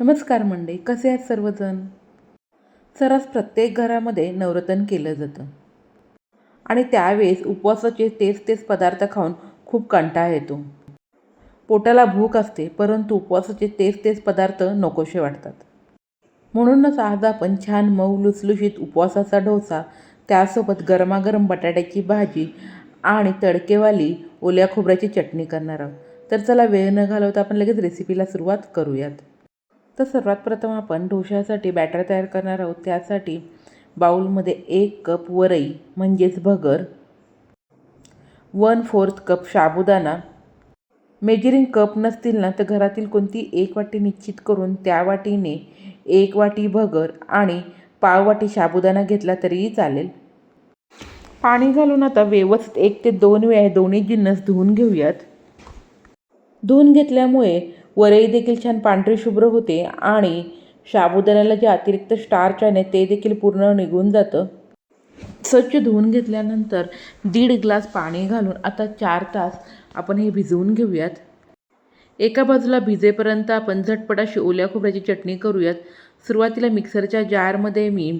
नमस्कार मंडळी कसे आहेत सर्वजण? सरस प्रत्येक घरामध्ये नवरतन केलं जातं. आणि त्यावेळेस उपवासाचे तेच तेच पदार्थ खाऊन खूप कंटाळा येतो. पोटाला भूक असते परंतु उपवासाचे तेच तेच पदार्थ नकोसे वाटतात. म्हणूनच आज आपण छान मऊ लुसलुशीत उपवासाचा डोसा त्यासोबत गरमागरम बटाट्याची भाजी आणि तडकेवाली ओल्या खोबऱ्याची चटणी करणार आहोत. तर चला वेळ न घालवता आपण लगेच रेसिपीला सुरुवात करूयात. तर सर्वात प्रथम आपण ढोशासाठी बॅटर तयार करणार आहोत. त्यासाठी बाऊलमध्ये एक कप वरई म्हणजेच भगर वन फोर्थ कप साबुदाणा. मेजरिंग कप नसतील ना तर घरातील कोणती एक वाटी निश्चित करून त्या वाटीने एक वाटी भगर आणि पाव वाटी साबुदाणा घेतला तरीही चालेल. पाणी घालून आता व्यवस्थित एक ते दोन वेळा दोन्ही जिन्नस धुवून घेऊयात. धुवून घेतल्यामुळे वरई देखील छान पांढरी शुभ्र होते आणि साबुदाण्याला जे अतिरिक्त स्टार्च आहे ते देखील पूर्ण निघून जातं. स्वच्छ धुवून घेतल्यानंतर दीड ग्लास पाणी घालून आता चार तास आपण हे भिजवून घेऊयात. एका बाजूला भिजेपर्यंत आपण झटपट अशी ओल्या खोबऱ्याची चटणी करूयात. सुरुवातीला मिक्सरच्या जारमध्ये मी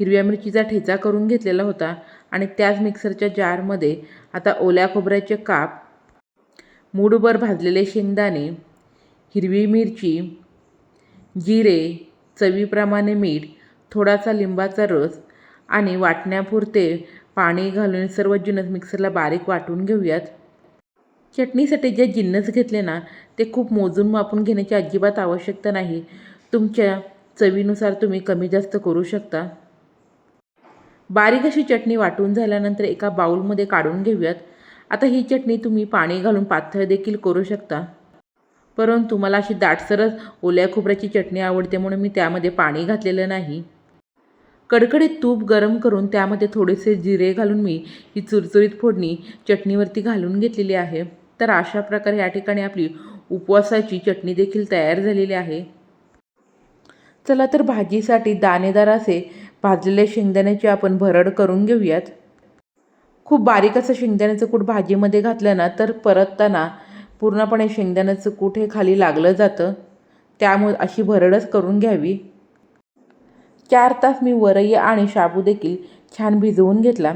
हिरव्या मिरचीचा ठेचा करून घेतलेला होता आणि त्याच मिक्सरच्या जारमध्ये आता ओल्या खोबऱ्याचे काप मूडभर भाजलेले शेंगदाणे हिरवी मिरची जिरे चवीप्रमाणे मीठ थोडासा लिंबाचा रस आणि वाटण्यापुरते पाणी घालून सर्व जिन्नस मिक्सरला बारीक वाटून घेऊयात. चटणीसाठी जे जिन्नस घेतले ना ते खूप मोजून मापून घेण्याची अजिबात आवश्यकता नाही. तुमच्या चवीनुसार तुम्ही कमी जास्त करू शकता. बारीक अशी चटणी वाटून झाल्यानंतर एका बाऊलमध्ये काढून घेऊयात. आता ही चटणी तुम्ही पाणी घालून पातळ देखील करू शकता. परंतु मला अशी दाटसरच ओल्या खोबऱ्याची चटणी आवडते म्हणून मी त्यामध्ये पाणी घातलेलं नाही. कडकडीत तूप गरम करून त्यामध्ये थोडेसे जिरे घालून मी ही चुरचुरीत फोडणी चटणीवरती घालून घेतलेली आहे. तर अशा प्रकारे या ठिकाणी आपली उपवासाची चटणी देखील तयार झालेली आहे. चला तर भाजीसाठी दाणेदार असे भाजलेले शेंगदाण्याची आपण भरड करून घेऊयात. खूप बारीक असं शेंगदाण्याचं कूट भाजीमध्ये घातलं ना तर परतताना पूर्णपणे शेंगदाण्याचं कूट हे खाली लागलं जातं. त्यामुळे अशी भरडच करून घ्यावी. चार तास मी वरई आणि शाबू देखील छान भिजवून घेतला.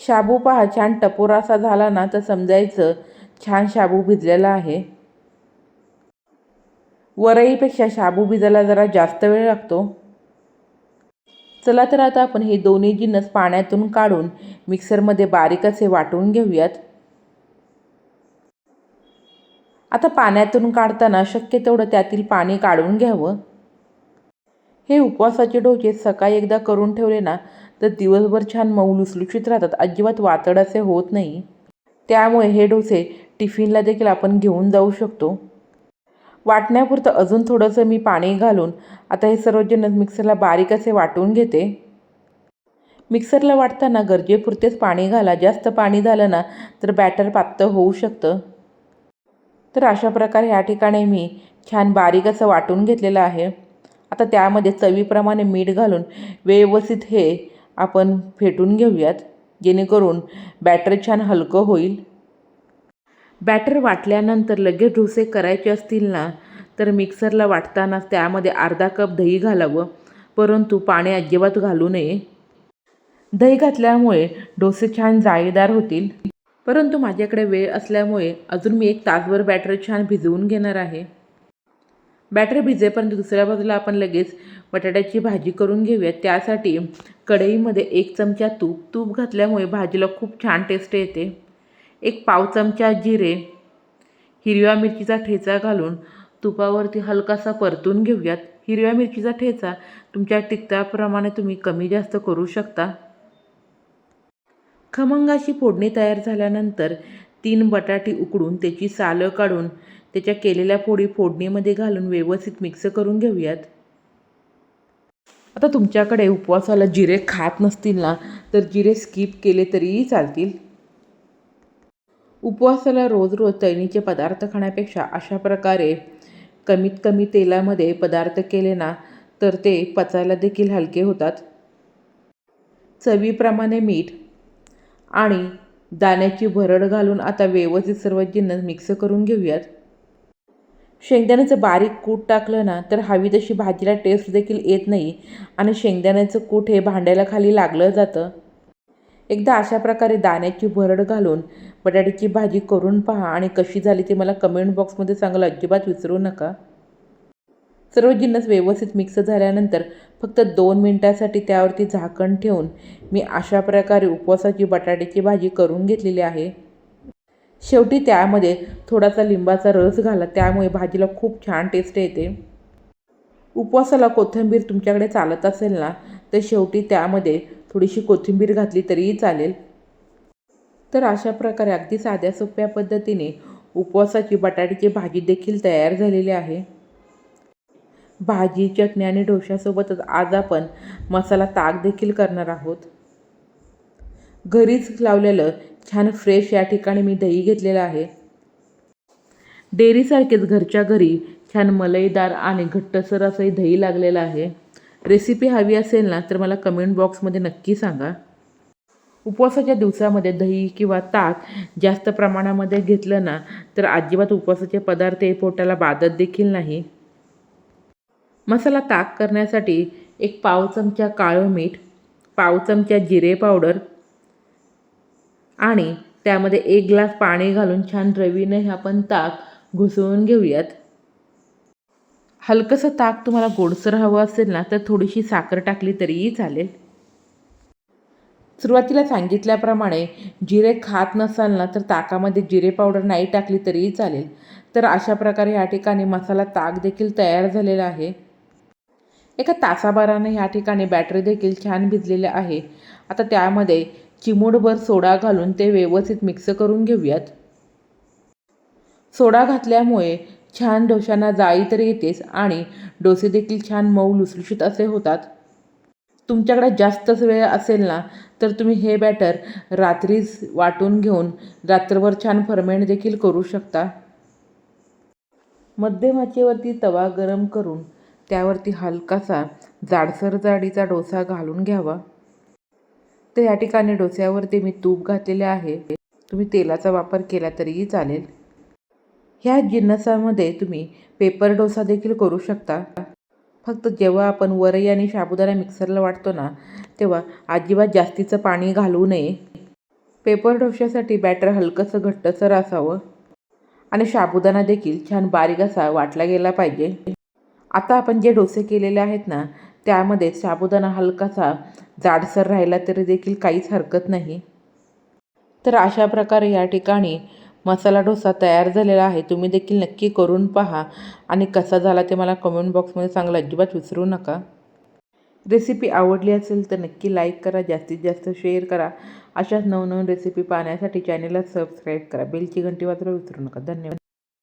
शाबू पहा छान टपोरासा झाला ना तर समजायचं छान शाबू भिजलेला आहे. वरईपेक्षा शाबू भिजायला जरा जास्त वेळ लागतो. चला तर आता आपण हे दोन्ही जिन्नस पाण्यातून काढून मिक्सरमध्ये बारीक असे वाटून घेऊयात. आता पाण्यातून काढताना शक्य तेवढं त्यातील पाणी काढून घ्यावं. हे उपवासाचे डोसे सकाळी एकदा करून ठेवले ना तर दिवसभर छान मऊ लुसलुशीत राहतात. अजिबात वातड असे होत नाही. त्यामुळे हे डोसे टिफिनला देखील आपण घेऊन जाऊ शकतो. वाटण्यापुरतं अजून थोडंसं मी पाणी घालून आता हे सर्व जिन्नस मिक्सरला बारीक असे वाटून घेते. मिक्सरला वाटताना गरजेपुरतेच पाणी घाला. जास्त पाणी झालं ना तर बॅटर पातळ होऊ शकतं. तर अशा प्रकारे ह्या ठिकाणी मी छान बारीक असं वाटून घेतलेलं आहे. आता त्यामध्ये चवीप्रमाणे मीठ घालून व्यवस्थित हे आपण फेटून घेऊयात. जेणेकरून बॅटर छान हलकं होईल. बॅटर वाटल्यानंतर लगेच डोसे करायचे असतील ना तर मिक्सरला वाटतानाच त्यामध्ये अर्धा कप दही घालावं. परंतु पाणी अजिबात घालू नये. दही घातल्यामुळे डोसे छान जाळीदार होतील. परंतु माझ्याकडे वेळ असल्यामुळे अजून मी एक तासभर बॅटर छान भिजवून घेणार आहे. बॅटर भिजेपर्यंत दुसऱ्या बाजूला आपण लगेच बटाट्याची भाजी करून घेऊया त्यासाठी कढईमध्ये एक चमचा तूप तूप घातल्यामुळे भाजीला खूप छान टेस्ट येते. एक पाव चमचा जिरे हिरव्या मिरचीचा ठेचा घालून तुपावरती हलकासा परतून घेऊयात. हिरव्या मिरचीचा ठेचा तुमच्या तिखटाप्रमाणे तुम्ही कमी जास्त करू शकता. खमंगाशी फोडणी तयार झाल्यानंतर तीन बटाटी उकडून त्याची सालं काढून त्याच्या केलेल्या फोडी फोडणीमध्ये घालून व्यवस्थित मिक्स करून घेऊयात. आता तुमच्याकडे उपवासाला जिरे खात नसतील ना तर जिरे स्किप केले तरीही चालतील. उपवासाला रोज रोज चैनीचे पदार्थ खाण्यापेक्षा अशा प्रकारे कमीत कमी तेलामध्ये पदार्थ केले ना तर ते पचायला देखील हलके होतात. चवीप्रमाणे मीठ आणि दाण्याची भरड घालून आता व्यवस्थित सर्व जिन्नस मिक्स करून घेऊयात. शेंगदाण्याचं बारीक कूट टाकलं ना तर हवी तशी भाजीला टेस्ट देखील येत नाही आणि शेंगदाण्याचं कूट हे भांड्याला खाली लागलं जातं. एकदा अशा प्रकारे दाण्याची भरड घालून बटाट्याची भाजी करून पहा आणि कशी झाली ते मला कमेंट बॉक्समध्ये सांगायला अजिबात विसरू नका. सर्व जिन्नस व्यवस्थित मिक्स झाल्यानंतर फक्त दोन मिनटासाठी त्यावरती झाकण ठेवून मी अशा प्रकारे उपवासाची बटाट्याची भाजी करून घेतलेली आहे. शेवटी त्यामध्ये थोडासा लिंबाचा रस घाला त्यामुळे भाजीला खूप छान टेस्ट येते. उपवासाला कोथिंबीर तुमच्याकडे चालत असेल ना तर शेवटी त्यामध्ये थोडीशी कोथिंबीर घातली तरीही चालेल. तर अशा प्रकारे अगदी साध्या सोप्या पद्धतीने उपवासाची बटाट्याची भाजी देखील तयार झालेली आहे. भाजी चटणी आणि डोश्यासोबतच आज आपण मसाला ताक देखील करणार आहोत. घरीच लावलेलं छान फ्रेश या ठिकाणी मी दही घेतलेलं आहे. डेअरीसारखेच घरच्या घरी छान मलईदार आणि घट्टसर असंही दही लागलेलं आहे. रेसिपी हवी असेल ना तर मला कमेंट बॉक्समध्ये नक्की सांगा. उपवासाच्या दिवसामध्ये दही किंवा ताक जास्त प्रमाणामध्ये घेतलं ना तर अजिबात उपवासाचे पदार्थ हे पोटाला बाधत देखील नाही. मसाला ताक करण्यासाठी एक पाव चमचा काळं मीठ पाव चमचा जिरे पावडर आणि त्यामध्ये एक ग्लास पाणी घालून छान रवीने हे आपण ताक घुसळून घेऊयात. हलकंसं ताक तुम्हाला गोडसर हवं असेल ना तर थोडीशी साखर टाकली तरीही चालेल. सुरुवातीला सांगितल्याप्रमाणे जिरे खात नसाल ना तर ताकामध्ये जिरे पावडर नाही टाकली तरीही चालेल. तर अशा प्रकारे या ठिकाणी मसाला ताक देखील तयार झालेला आहे. एका तासाभरानं ह्या ठिकाणी बॅटरी देखील छान भिजलेली आहे. आता त्यामध्ये चिमूटभर सोडा घालून ते व्यवस्थित मिक्स करून घेऊयात. सोडा घातल्यामुळे छान डोशांना जाळी तर येतेच आणि डोसे देखील छान मऊ लुसलुशीत असे होतात. तुमच्याकडे जास्तच वेळ असेल ना तर तुम्ही हे बॅटर रात्रीच वाटून घेऊन रात्रभर छान फर्मेंट देखील करू शकता. मध्यम आचेवरती तवा गरम करून त्यावरती हलकासा जाडसर जाडीचा डोसा घालून घ्यावा. तर या ठिकाणी डोस्यावरती मी तूप घातलेले आहे. तुम्ही तेलाचा वापर केला तरीही चालेल. ह्या जिन्नसामध्ये तुम्ही पेपर डोसा देखील करू शकता. फक्त जेव्हा आपण वरई आणि साबुदाणा मिक्सरला वाटतो ना तेव्हा अजिबात जास्तीचं पाणी घालू नये. पेपर डोश्यासाठी बॅटर हलकंसं घट्टसर असावं. आणि साबुदाणा देखील छान बारीक असा वाटला गेला पाहिजे. आता आपण जे डोसे केलेले आहेत ना त्यामध्ये साबुदाणा हलकासा जाडसर राहिला तरी देखील काहीच हरकत नाही. तर अशा प्रकारे या ठिकाणी मसाला डोसा तयार झालेला आहे. तुम्ही देखील नक्की करून पहा. आणि कसा झाला ते मला कमेंट बॉक्समध्ये सांगायला अजिबात विसरू नका. रेसिपी आवडली असेल तर नक्की लाईक करा जास्तीत जास्त शेअर करा. अशाच नवनवीन रेसिपी पाहण्यासाठी चॅनलला सबस्क्राईब करा. बेलची घंटी वाजवायला विसरू नका. धन्यवाद.